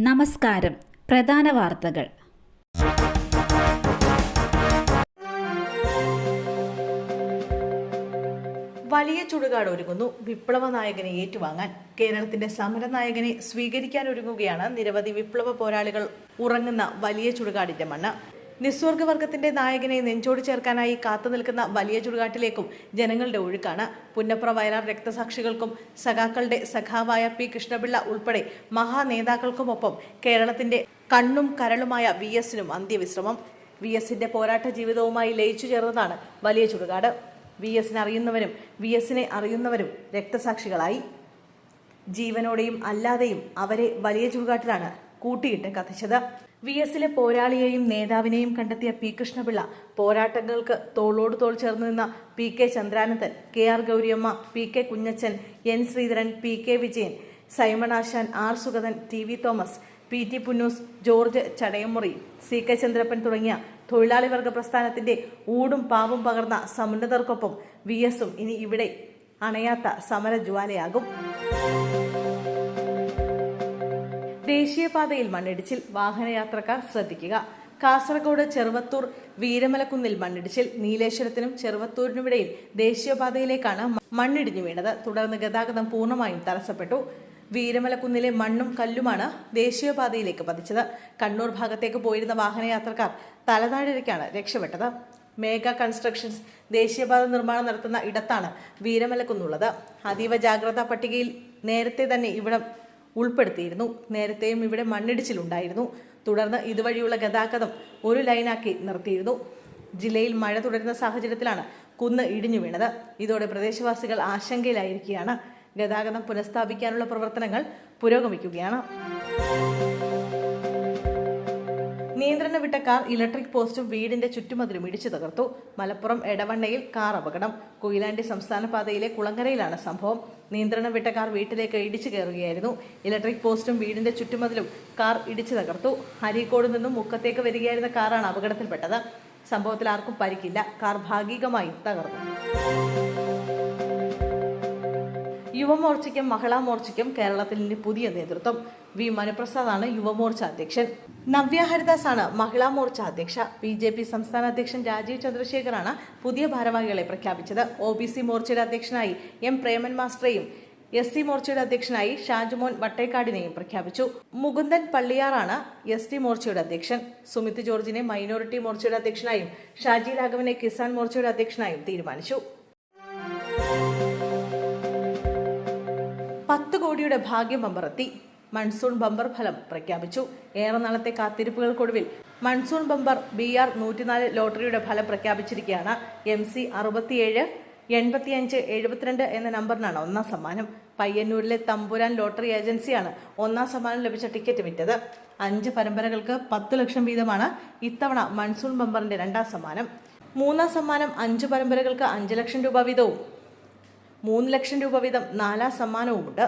നമസ്കാരം. പ്രധാന വാർത്തകൾ. വലിയ ചുടുകാട് ഒരുങ്ങുന്നു. വിപ്ലവ നായകനെ ഏറ്റുവാങ്ങാൻ. കേരളത്തിന്റെ സമരനായകനെ സ്വീകരിക്കാൻ ഒരുങ്ങുകയാണ് നിരവധി വിപ്ലവ പോരാളികൾ. ഉറങ്ങുന്ന വലിയ ചുടുകാടിന്റെ മണ്ണ്. നിസ്വർഗവർഗത്തിന്റെ നായകനെ നെഞ്ചോട് ചേർക്കാനായി കാത്തു നിൽക്കുന്ന വലിയ ചുടുകാട്ടിലേക്കും ജനങ്ങളുടെ ഒഴുക്കാണ്. പുന്നപ്ര വയലാർ രക്തസാക്ഷികൾക്കും സഖാക്കളുടെ സഖാവായ പി കൃഷ്ണപിള്ള ഉൾപ്പെടെ മഹാനേതാക്കൾക്കുമൊപ്പം കേരളത്തിന്റെ കണ്ണും കരളുമായ വി എസിനും അന്ത്യവിശ്രമം. വി എസിന്റെ പോരാട്ട ജീവിതവുമായി ലയിച്ചു ചേർന്നതാണ് വലിയ ചുടുകാട്. വി എസിനെ അറിയുന്നവരും വി എസിനെ അറിയുന്നവരും രക്തസാക്ഷികളായി. ജീവനോടെയും അല്ലാതെയും അവരെ വലിയ ചുടുകാട്ടിലാണ് കൂട്ടിയിട്ട് കത്തിച്ചത്. വി എസിലെ പോരാളിയെയും നേതാവിനെയും കണ്ടെത്തിയ പി കൃഷ്ണപിള്ള പോരാട്ടങ്ങൾക്ക് തോളോട് തോൾ ചേർന്ന് നിന്ന P K Chandranandan K R Gouriamma P K Kunjachan N Sreedharan P K Vijayan Simon Asan R Sugathan T V Thomas P T Punnoose George Chadayamuri C K Chandrappan തുടങ്ങിയ തൊഴിലാളി വർഗ പ്രസ്ഥാനത്തിന്റെ ഊടും പാവും പകർന്ന സമുന്നതർക്കൊപ്പം വി എസും ഇനി ഇവിടെ അണയാത്ത സമരജ്വാലയാകും ദേശീയപാതയിൽ മണ്ണിടിച്ചിൽ വാഹനയാത്രക്കാർ ശ്രദ്ധിക്കുക. കാസർഗോഡ് ചെറുവത്തൂർ വീരമലക്കുന്നിൽ മണ്ണിടിച്ചിൽ നീലേശ്വരത്തിനും ചെറുവത്തൂരിനുമിടയിൽ ദേശീയപാതയിലേക്കാണ് മണ്ണിടിഞ്ഞു വീണത്. തുടർന്ന് ഗതാഗതം പൂർണമായും തടസ്സപ്പെട്ടു. വീരമലക്കുന്നിലെ മണ്ണും കല്ലുമാണ് ദേശീയപാതയിലേക്ക് പതിച്ചത്. കണ്ണൂർ ഭാഗത്തേക്ക് പോയിരുന്ന വാഹനയാത്രക്കാർ തലതാഴരയ്ക്കാണ് രക്ഷപ്പെട്ടത്. മേഘ കൺസ്ട്രക്ഷൻസ് ദേശീയപാത നിർമ്മാണം നടത്തുന്ന ഇടത്താണ് വീരമലക്കുന്നുള്ളത്. അതീവ ജാഗ്രതാ പട്ടികയിൽ നേരത്തെ തന്നെ ഇവിടം ഉൾപ്പെടുത്തിയിരുന്നു. നേരത്തെയും ഇവിടെ മണ്ണിടിച്ചിലുണ്ടായിരുന്നു. തുടർന്ന് ഇതുവഴിയുള്ള ഗതാഗതം ഒരു ലൈനാക്കി നിർത്തിയിരുന്നു. ജില്ലയിൽ മഴ തുടരുന്ന സാഹചര്യത്തിലാണ് കുന്ന് ഇടിഞ്ഞു വീണത്. ഇതോടെ പ്രദേശവാസികൾ ആശങ്കയിലായിരിക്കുകയാണ്. ഗതാഗതം പുനഃസ്ഥാപിക്കാനുള്ള പ്രവർത്തനങ്ങൾ പുരോഗമിക്കുകയാണ്. നിയന്ത്രണം വിട്ട കാർ ഇലക്ട്രിക് പോസ്റ്റും വീടിന്റെ ചുറ്റുമതിലും ഇടിച്ചു തകർത്തു. മലപ്പുറം എടവണ്ണയിൽ കാർ അപകടം. കൊയിലാണ്ടി സംസ്ഥാന പാതയിലെ കുളങ്ങരയിലാണ് സംഭവം. നിയന്ത്രണം വിട്ട കാർ വീട്ടിലേക്ക് ഇടിച്ചു കയറുകയായിരുന്നു. ഇലക്ട്രിക് പോസ്റ്റും വീടിന്റെ ചുറ്റുമതിലും കാർ ഇടിച്ചു തകർത്തു. അരീക്കോട് നിന്നും മുക്കത്തേക്ക് വരികയായിരുന്ന കാറാണ് അപകടത്തിൽപ്പെട്ടത്. സംഭവത്തിൽ ആർക്കും പരിക്കില്ല. കാർ ഭാഗികമായി തകർന്നു. യുവമോർച്ചയ്ക്കും മഹിളാ മോർച്ചയ്ക്കും കേരളത്തിൽ ഇനി പുതിയ നേതൃത്വം. വി മനുപ്രസാദാണ് യുവമോർച്ച അധ്യക്ഷൻ. നവ്യ ഹരിദാസ് ആണ് മഹിളാ മോർച്ച അധ്യക്ഷ. ബി ജെ പി സംസ്ഥാന അധ്യക്ഷൻ രാജീവ് ചന്ദ്രശേഖറാണ് പുതിയ ഭാരവാഹികളെ പ്രഖ്യാപിച്ചത്. ഒ ബി സി മോർച്ചയുടെ അധ്യക്ഷനായി എം പ്രേമൻ മാസ്റ്ററെയും എസ് സി മോർച്ചയുടെ അധ്യക്ഷനായി ഷാജുമോൻ വട്ടേക്കാടിനെയും പ്രഖ്യാപിച്ചു. മുകുന്ദൻ പള്ളിയാറാണ് എസ് ടി മോർച്ചയുടെ അധ്യക്ഷൻ. സുമിത് ജോർജിനെ മൈനോറിറ്റി മോർച്ചയുടെ അധ്യക്ഷനായും ഷാജി രാഘവനെ കിസാൻ മോർച്ചയുടെ അധ്യക്ഷനായും തീരുമാനിച്ചു. പത്ത് കോടിയുടെ ഭാഗ്യം ബമ്പറെത്തി. മൺസൂൺ ബമ്പർ ഫലം പ്രഖ്യാപിച്ചു. ഏറെ നാളത്തെ കാത്തിരിപ്പുകൾക്കൊടുവിൽ മൺസൂൺ ബമ്പർ ബി ആർ നൂറ്റിനാല് ലോട്ടറിയുടെ ഫലം പ്രഖ്യാപിച്ചിരിക്കുകയാണ്. എം സി അറുപത്തിയേഴ് എൺപത്തിയഞ്ച് എഴുപത്തിരണ്ട് എന്ന നമ്പറിനാണ് ഒന്നാം സമ്മാനം. പയ്യന്നൂരിലെ തമ്പുരാൻ ലോട്ടറി ഏജൻസിയാണ് ഒന്നാം സമ്മാനം ലഭിച്ച ടിക്കറ്റ് വിറ്റത്. അഞ്ച് പരമ്പരകൾക്ക് പത്ത് ലക്ഷം വീതമാണ് ഇത്തവണ മൺസൂൺ ബമ്പറിന്റെ രണ്ടാം സമ്മാനം. മൂന്നാം സമ്മാനം അഞ്ച് പരമ്പരകൾക്ക് അഞ്ച് ലക്ഷം രൂപ വീതവും മൂന്ന് ലക്ഷം രൂപ വീതം നാലാം സമ്മാനവുമുണ്ട്.